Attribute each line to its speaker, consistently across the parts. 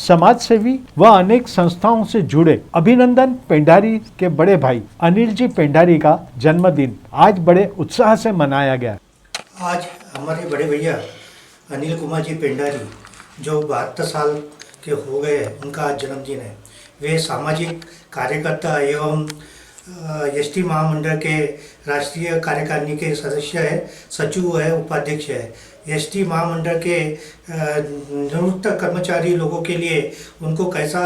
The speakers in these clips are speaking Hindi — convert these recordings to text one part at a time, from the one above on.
Speaker 1: समाजसेवी व अनेक संस्थाओं से जुड़े अभिनंदन पेंडारी के बड़े भाई अनिल जी पेंडारी का जन्मदिन आज बड़े उत्साह से मनाया गया।
Speaker 2: आज हमारे बड़े भैया अनिल कुमार जी पेंडारी, जो बहत्तर साल के हो गए हैं, उनका आज जन्मदिन है। वे सामाजिक कार्यकर्ता एवं एस टी महामंडल के राष्ट्रीय कार्यकारिणी के सदस्य है, सचिव है, उपाध्यक्ष है। एस टी महामंडल के निवृत्त कर्मचारी लोगों के लिए उनको कैसा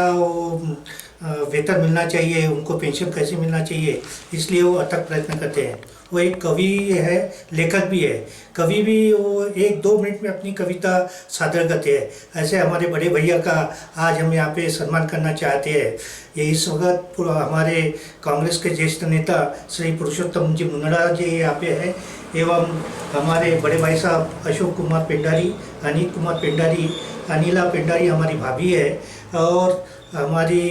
Speaker 2: वेतन मिलना चाहिए, उनको पेंशन कैसे मिलना चाहिए, इसलिए वो अथक प्रयत्न करते हैं। वो एक कवि है, लेखक भी है। कवि भी वो एक दो मिनट में अपनी कविता सादर करते हैं। ऐसे हमारे बड़े भैया का आज हम यहाँ पे सम्मान करना चाहते हैं। ये इस वक्त हमारे कांग्रेस के ज्येष्ठ नेता श्री पुरुषोत्तम जी मुंदड़ा जी यहाँ पे है। एवं हमारे बड़े भाई साहब अशोक कुमार पेंडारी अनिल कुमार पेंडारी अनिला पेंडारी हमारी भाभी है और हमारी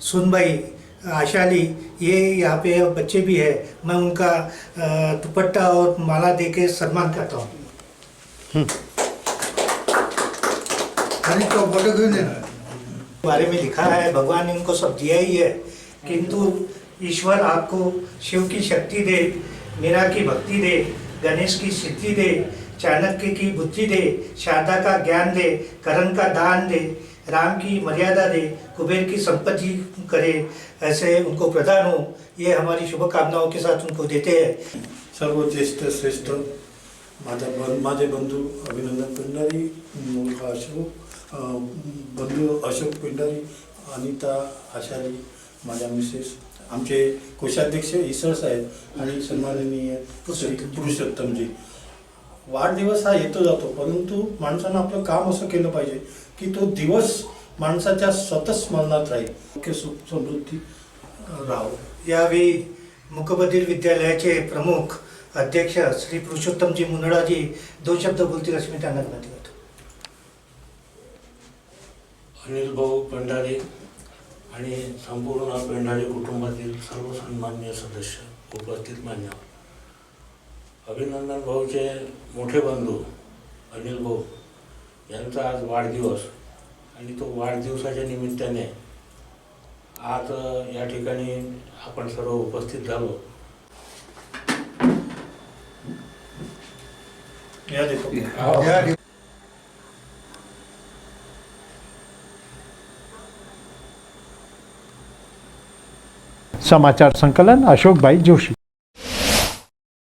Speaker 2: सुनबाई आशाली ये यहाँ पे बच्चे भी है। मैं उनका दुपट्टा और माला दे के सम्मान करता हूँ।
Speaker 3: तो
Speaker 2: बारे में लिखा है भगवान ने उनको सब दिया ही है। किंतु ईश्वर आपको शिव की शक्ति दे मीरा की भक्ति दे गणेश की सिद्धि दे, चाणक्य की बुद्धि दे, शारदा का ज्ञान दे, करण का दान दे, राम की मर्यादा दे, कुबेर की संपत्ति करे, ऐसे उनको प्रदान हो, ये हमारी शुभकामनाओं के साथ उनको देते हैं।
Speaker 3: सर्व ज्येष्ठ श्रेष्ठ माझा बं माझे बंधू अभिनंदन पेंडारी मुलगा अशोक बंधू अशोक पेंडारी, अनिता आशारी माझ्या मिसेस आमचे कोषाध्यक्ष इसळ साहेब आणि सन्माननीय पुरुषोत्तमजी. वाढदिवस हा येतो जातो परंतु माणसानं आपलं काम असं केलं पाहिजे की तो दिवस माणसाच्या स्वतः स्मरणात राहील. मुख्य सुख समृद्धी राहो.
Speaker 2: यावेळी मुकबधीर विद्यालयाचे प्रमुख अध्यक्ष श्री पुरुषोत्तमजी मुंदडाजी दोन शब्द बोलतील अशी मी त्यांना विनंती करतो.
Speaker 4: अनिल भाऊ पेंढारे आणि संपूर्ण पेंढारे कुटुंबातील सर्व सन्मान्य सदस्य उपस्थित मान्यवर अभिनंदन भाऊचे मोठे बंधू अनिल भाऊ यांचा आज वाढदिवस आणि तो वाढदिवसाच्या निमित्ताने आज या ठिकाणी आपण सर्व उपस्थित झालो.
Speaker 2: या
Speaker 1: समाचार संकलन अशोक भाई जोशी।